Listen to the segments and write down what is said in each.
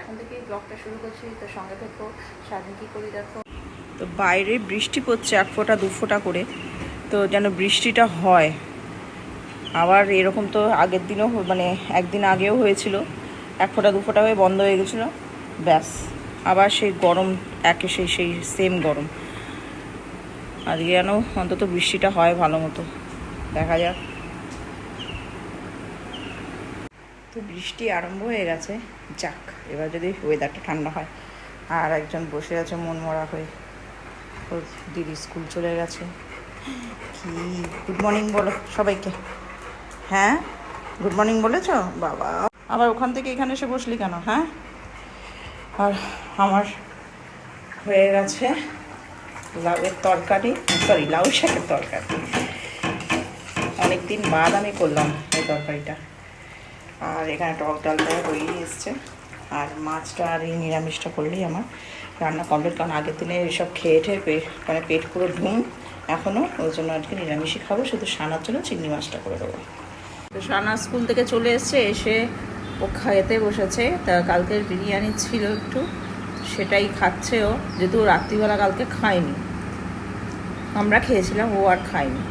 এখন থেকে ব্লগটা শুরু করছি, তো সঙ্গে থেকো করি দেখো। তো বাইরে বৃষ্টি পড়ছে এক ফোঁটা, দু ফোঁটা করে, তো যেন বৃষ্টিটা হয়। আবার এরকম তো আগের দিনও মানে একদিন আগেও হয়েছিল, এক ফোঁটা, দু ফোঁটা হয়ে বন্ধ হয়ে গেছিল, ব্যাস। আবার সেই গরম, একে সেই সেই সেম গরম। আজকে যেন অন্তত বৃষ্টিটা হয় ভালো মতো, দেখা যাক তো বৃষ্টি আরম্ভ হয়ে গেছে। যাক, এবার যদি ওয়েদারটা ঠান্ডা হয়। আর একজন বসে আছে মন মরা হয়ে দিদি স্কুল চলে গেছে। কি? গুড মর্নিং বলো সবাইকে। হ্যাঁ? গুড মর্নিং বলেছ? বাবা। আবার ওখান থেকে এখানে এসে বসলি কেন হ্যাঁ? আর আমার হয়ে গেছে লাউয়ের তরকারি। সরি লাউ শাকের তরকারি। অনেকদিন বাদ আমি করলাম এই তরকারিটা। আর এখানে টক ডালটা হয়েই এসছে। আর মাছটা আর এই নিরামিষটা করলেই আমার রান্না কমপ্লিট কারণ আগের দিনে এসব খেয়ে ঠেয়ে পেট মানে পেট পুরো ঢুম এখনও ওই জন্য আজকে নিরামিষই খাব, শুধু সানার জন্য চিংড়ি মাছটা করে দেবো। তো সানা স্কুল থেকে চলে এসছে, এসে ও খাইতে বসেছে। তা কালকের বিরিয়ানি ছিল একটু, সেটাই খাচ্ছে ও, যেহেতু রাত্রিবেলা কালকে খায়নি। আমরা খেয়েছিলাম, ও আর খায়নি।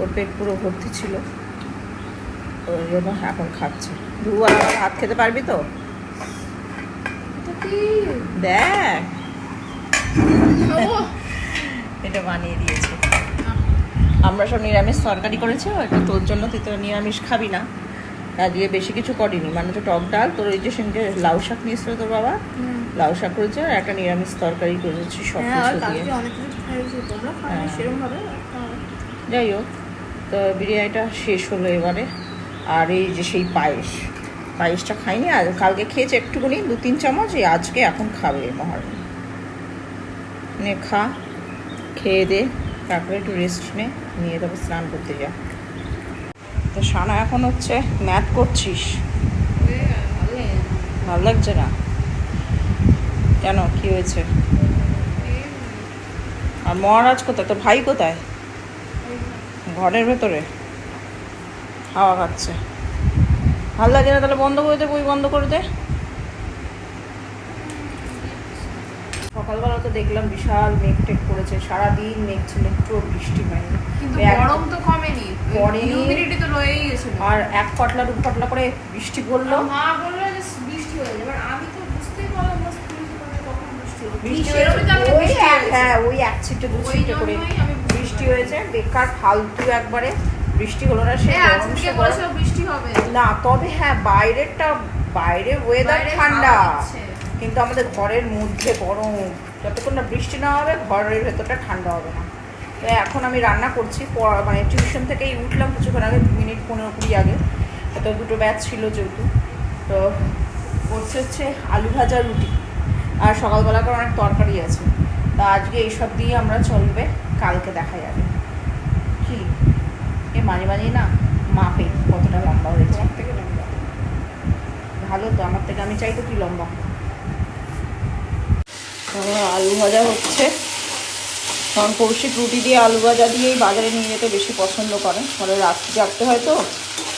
ওর পেট পুরো ভর্তি ছিল। ওই জন্য এখন খাচ্ছে। দুবার ভাত খেতে পারবি তো? দেখ। এটা বানিয়ে দিয়েছে। আমরা সব নিরামিষ তরকারি করেছি এটা তোর জন্য তুই তো নিরামিষ খাবি না। আজকে বেশি কিছু করিনি মানে তো টক ডাল তোর ওই যে সঙ্গে লাউ শাক নিয়েছিল তোর বাবা লাউ শাক করেছে আর একটা নিরামিষ তরকারি করেছি সব হ্যাঁ কিছু দিয়ে। হ্যাঁ। যাই হোক তো বিরিয়ানিটা শেষ হলো এবারে। আর এই যে সেই পায়েস, পায়েসটা খাইনি, আর কালকে খেয়েছে একটুখানি দু তিন চামচ, এই আজকে এখন খাবে মহারানী। নে, খা, খেয়ে দে, তারপরে একটু রেস্ট নে, নিয়ে তারপর স্নান করতে যা। তো সানা এখন হচ্ছে ম্যাথ করছিস? ভালো লাগছে না? কেন, কি হয়েছে? আর মহারাজ কোথায়? তোর ভাই কোথায়? ঘরের ভেতরে? হাওয়া খাচ্ছে। ভালো লাগে না তাহলে বন্ধ করে দে বই বন্ধ করে দে। সকালবেলা তো দেখলাম বিশাল মেঘ টেক করেছে সারাদিন মেঘ ছিল একটু বৃষ্টি হয়নি। গরম তো কমেনি হিউমিডিটি তো রয়েই গেছিল। আর এক পটলা দু পটলা করে বৃষ্টি পড়ল। মা বলল যে বৃষ্টি হয়ে যাবে আমি তো বুঝতেই পারলাম না। হ্যাঁ ওই এক ছিটে দু ছিটে করে বৃষ্টি হয়েছে। বেকার ফালতু একবারে। বৃষ্টি হলো না সে বলেছিল বৃষ্টি হবে। না তবে হ্যাঁ বাইরেরটা বাইরে ওয়েদার ঠান্ডা। কিন্তু আমাদের ঘরের মধ্যে গরম। যতক্ষণ না বৃষ্টি না হবে ঘরের ভেতরটা ঠান্ডা হবে না। তো এখন আমি রান্না করছি মানে টিউশন থেকেই উঠলাম কিছুক্ষণ আগে মিনিট পনেরো কুড়ি আগে। তো দুটো ব্যাচ ছিল যেহেতু। তো করছে হচ্ছে আলু ভাজা রুটি। আর সকালবেলা করে অনেক তরকারি আছে। তা আজকে এইসব দিয়ে আমরা চলবে কালকে দেখা যাবে। মাঝে মাঝে না মাপে কতটা লম্বা হয়েছে। তোমার থেকে লম্বা। ভালো তো আমার থেকে আমি চাই তো কি লম্বা? আমার আলু ভাজা হচ্ছে। কারণ কৌশিক রুটি দিয়ে আলু ভাজা দিয়েই বাজারে নিয়ে যেতে বেশি পছন্দ করে। ফলে রাত্রি জাগতে হয় তো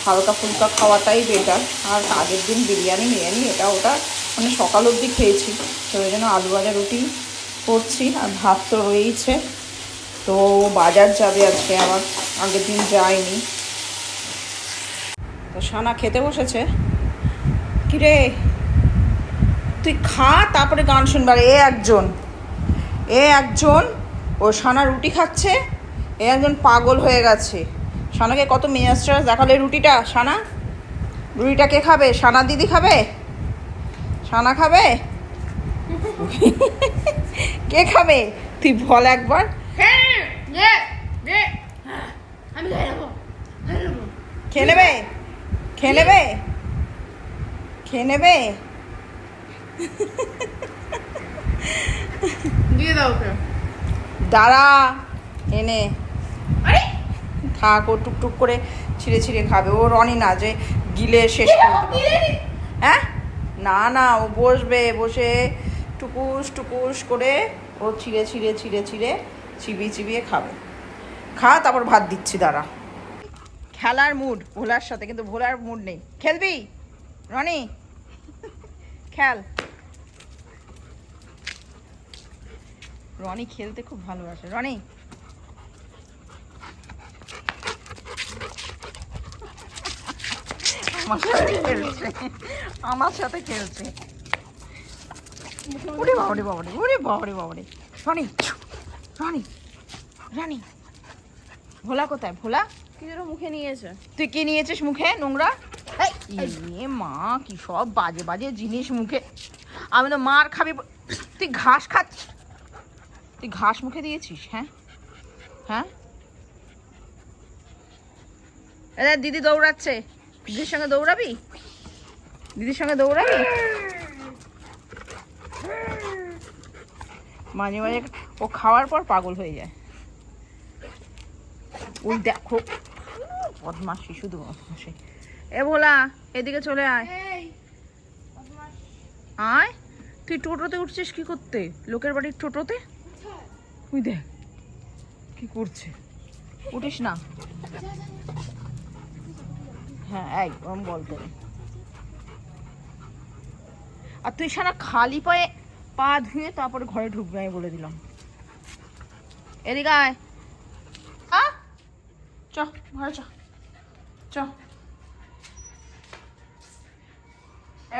হালকা ফুলকা খাওয়াটাই বেটার আর আগের দিন বিরিয়ানি মিরিয়ানি এটা ওটা মানে সকাল অবধি খেয়েছি। তো ওই জন্য আলু ভাজা রুটি করছি। আর ভাত তো রয়েইছে। তো বাজার যাবে আজকে আবার আগের দিন যায়নি। তো সানা খেতে বসেছে। কিরে তুই খা তারপরে গান শুনবার এ একজন এ একজন ও সানা রুটি খাচ্ছে এ একজন পাগল হয়ে গেছে। সানাকে কত মেয়াস্টার দেখালে রুটিটা? সানা রুটিটা কে খাবে? সানা দিদি খাবে? সানা খাবে? কে খাবে? তুই বল একবার হ্যাঁ, নে, নে। আমি খাই নেব খাই নেব খেয়ে নেবে? খেয়ে নেবে? খেয়ে নেবে? দিয়ে দাও ওকে। দাঁড়া এনে। আরে! থাক ও টুকটুক করে ছিঁড়ে ছিঁড়ে খাবে। ও রনি না যে গিলে শেষ করে হ্যাঁ? না না ও বসবে বসে টুকুস টুকুস করে ও ছিঁড়ে ছিঁড়ে ছিঁড়ে ছিঁড়ে চিবিয়ে চিবিয়ে খাবে। খা তারপর ভাত দিচ্ছি দাঁড়া। খেলার মুড ভোলার সাথে, কিন্তু ভোলার মুড নেই। খেলবি? রনি? খেল। রনি খেলতে খুব ভালোবাসে। রনি? আমার সাথে খেলছে। আমার সাথে খেলছে। বাবরে বাবরে বাবরে বাবরে রনি রনি রনি। ভোলা কোথায়? ভোলা? কি মুখে নিয়েছে? তুই কি নিয়েছিস মুখে নোংরা? এই, এ মা কি সব বাজে বাজে জিনিস মুখে। আমি তো মার খাবি তুই ঘাস খাচ্ছিস তুই ঘাস মুখে দিয়েছিস হ্যাঁ? হ্যাঁ? দিদি দৌড়াচ্ছে। দিদির সঙ্গে দৌড়াবি? দিদির সঙ্গে দৌড়াবি? মাঝে মাঝে ও খাওয়ার পর পাগল হয়ে যায়। ওই দেখো। বদমাসি শুধু বদমাসি এ ভোলা এদিকে চলে আয়। আয়। তুই টোটোতে উঠছিস কি করতে? লোকের বাড়ির টোটোতে? তুই দেখ কি করছে। উঠিস না। হ্যাঁ একদম বলতে। আর তুই সারা খালি পায়ে পা ধুয়ে তারপরে ঘরে ঢুকবে আমি বলে দিলাম। এদিকে আয়। চ ঘরে চ। চ।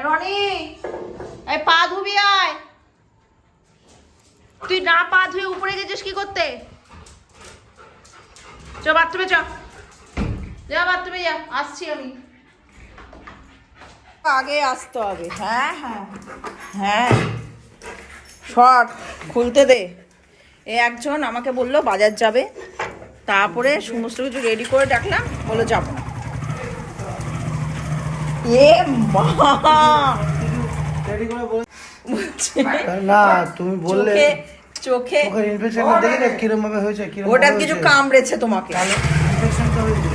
রনি, এই পা ধুবি আয়। তুই না পা ধুয়ে উপরে গেছিস কি করতে? চ বাথরুমে চ। যা বাথরুমে যা, আসছি আমি। আগে আসতে হবে হ্যাঁ হ্যাঁ হ্যাঁ। শর্ট, খুলতে দে। এ একজন আমাকে বলল বাজার যাবে, তারপরে সমস্ত কিছু রেডি করে ডাকলাম বলে যাব না। এ মা। না তুমি বললে চোখে দেখে না ভাবে হয়েছে ওটার কিছু কামড়েছে তোমাকে। ইনফেকশন তো হয়েছে।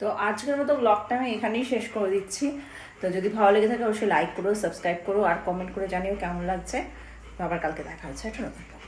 তো আজকের মতো ব্লগটা আমি এখানেই শেষ করে দিচ্ছি। তো যদি ভালো লেগে থাকে অবশ্যই লাইক করো সাবস্ক্রাইব করো আর কমেন্ট করে জানিও কেমন লাগছে। তো আবার কালকে দেখা হচ্ছে। একটা নতুন।